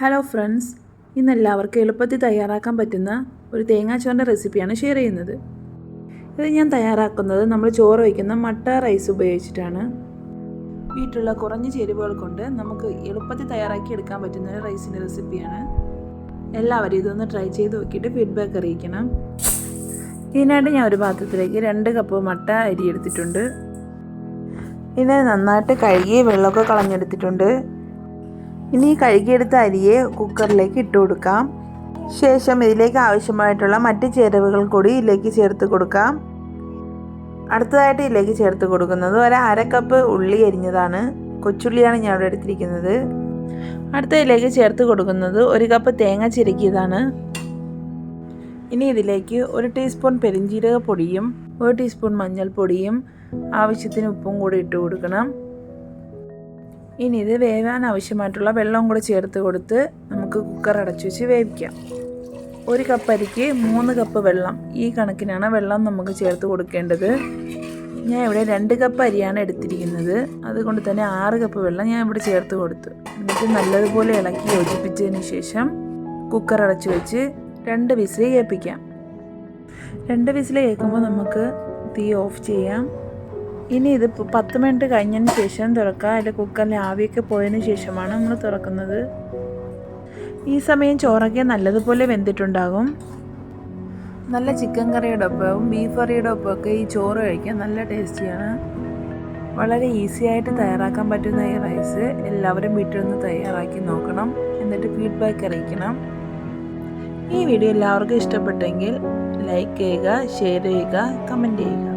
Hello friends ഇന്ന് എല്ലാവർക്കും എളുപ്പത്തിൽ തയ്യാറാക്കാൻ പറ്റുന്ന ഒരു തേങ്ങാച്ചോറിന്റെ റെസിപ്പിയാണ് ഷെയർ ചെയ്യുന്നത്. ഇത് ഞാൻ തയ്യാറാക്കുന്നത് നമ്മൾ ചോറ് വയ്ക്കുന്ന മട്ട റൈസ് ഉപയോഗിച്ചിട്ടാണ്. വീട്ടിലുള്ള കുറഞ്ഞ ചേരുവകൾ കൊണ്ട് നമുക്ക് എളുപ്പത്തിൽ തയ്യാറാക്കി എടുക്കാൻ പറ്റുന്ന ഒരു റൈസിന്റെ റെസിപ്പിയാണ് എല്ലാവരും ഇതൊന്ന് ട്രൈ ചെയ്ത് നോക്കിയിട്ട് ഫീഡ്ബാക്ക് അറിയിക്കണം. ഇതിനായിട്ട് ഞാൻ ഒരു പാത്രത്തിലേക്ക് രണ്ട് കപ്പ് മട്ട അരി എടുത്തിട്ടുണ്ട്. ഇത് നന്നായിട്ട് കഴുകി വെള്ളമൊക്കെ കളഞ്ഞെടുത്തിട്ടുണ്ട്. ഇനി കഴുകിയെടുത്ത അരിയെ കുക്കറിലേക്ക് ഇട്ട് കൊടുക്കാം. ശേഷം ഇതിലേക്ക് ആവശ്യമായിട്ടുള്ള മറ്റ് ചേരുവകൾ കൂടി ഇതിലേക്ക് ചേർത്ത് കൊടുക്കാം. അടുത്തതായിട്ട് ഇതിലേക്ക് ചേർത്ത് കൊടുക്കുന്നത് ഒരു അര കപ്പ് ഉള്ളി അരിഞ്ഞതാണ്. കൊച്ചുള്ളിയാണ് ഞാൻ ഇവിടെ എടുത്തിരിക്കുന്നത്. അടുത്ത ഇതിലേക്ക് ചേർത്ത് കൊടുക്കുന്നത് ഒരു കപ്പ് തേങ്ങ ചിരക്കിയതാണ് ഇനി ഇതിലേക്ക് ഒരു ടീസ്പൂൺ പെരിഞ്ജീരക പൊടിയും ഒരു ടീസ്പൂൺ മഞ്ഞൾപ്പൊടിയും ആവശ്യത്തിന് ഉപ്പും കൂടി ഇട്ട് കൊടുക്കണം. ഇനി ഇത് വേവാൻ ആവശ്യമായിട്ടുള്ള വെള്ളം കൂടെ ചേർത്ത് കൊടുത്ത് നമുക്ക് കുക്കർ അടച്ചു വെച്ച് വേവിക്കാം. ഒരു കപ്പ് അരിക്ക് മൂന്ന് കപ്പ് വെള്ളം. ഈ കണക്കിനാണ് വെള്ളം നമുക്ക് ചേർത്ത് കൊടുക്കേണ്ടത്. ഞാൻ ഇവിടെ രണ്ട് കപ്പ് അരിയാണ് എടുത്തിരിക്കുന്നത്. അതുകൊണ്ട് തന്നെ ആറ് കപ്പ് വെള്ളം ഞാൻ ഇവിടെ ചേർത്ത് കൊടുത്തു. എന്നിട്ട് നല്ലതുപോലെ ഇളക്കി യോജിപ്പിച്ചതിന് ശേഷം കുക്കർ അടച്ചു വെച്ച് രണ്ട് വിസിൽ കേൾപ്പിക്കാം രണ്ട് വിസിൽ കേൾക്കുമ്പോൾ നമുക്ക് തീ ഓഫ് ചെയ്യാം. ഇനി ഇത് പത്ത് മിനിറ്റ് കഴിഞ്ഞതിന് ശേഷം തുറക്കുക അതിന്റെ കുക്കറിൽ ആവിയൊക്കെ പോയതിന് ശേഷമാണ് നമ്മൾ തുറക്കുന്നത്. ഈ സമയം ചോറൊക്കെ നല്ലതുപോലെ വെന്തിട്ടുണ്ടാകും. നല്ല ചിക്കൻ കറിയുടെ ഒപ്പവും ബീഫ് കറിയുടെ ഒപ്പമൊക്കെ ഈ ചോറ് കഴിക്കാൻ നല്ല ടേസ്റ്റിയാണ് വളരെ ഈസി ആയിട്ട് തയ്യാറാക്കാൻ പറ്റുന്ന ഈ റൈസ് എല്ലാവരും വീട്ടിൽ നിന്ന് തയ്യാറാക്കി നോക്കണം. എന്നിട്ട് ഫീഡ്ബാക്ക് അറിയിക്കണം. ഈ വീഡിയോ എല്ലാവർക്കും ഇഷ്ടപ്പെട്ടെങ്കിൽ ലൈക്ക് ചെയ്യുക ഷെയർ ചെയ്യുക കമന്റ് ചെയ്യുക.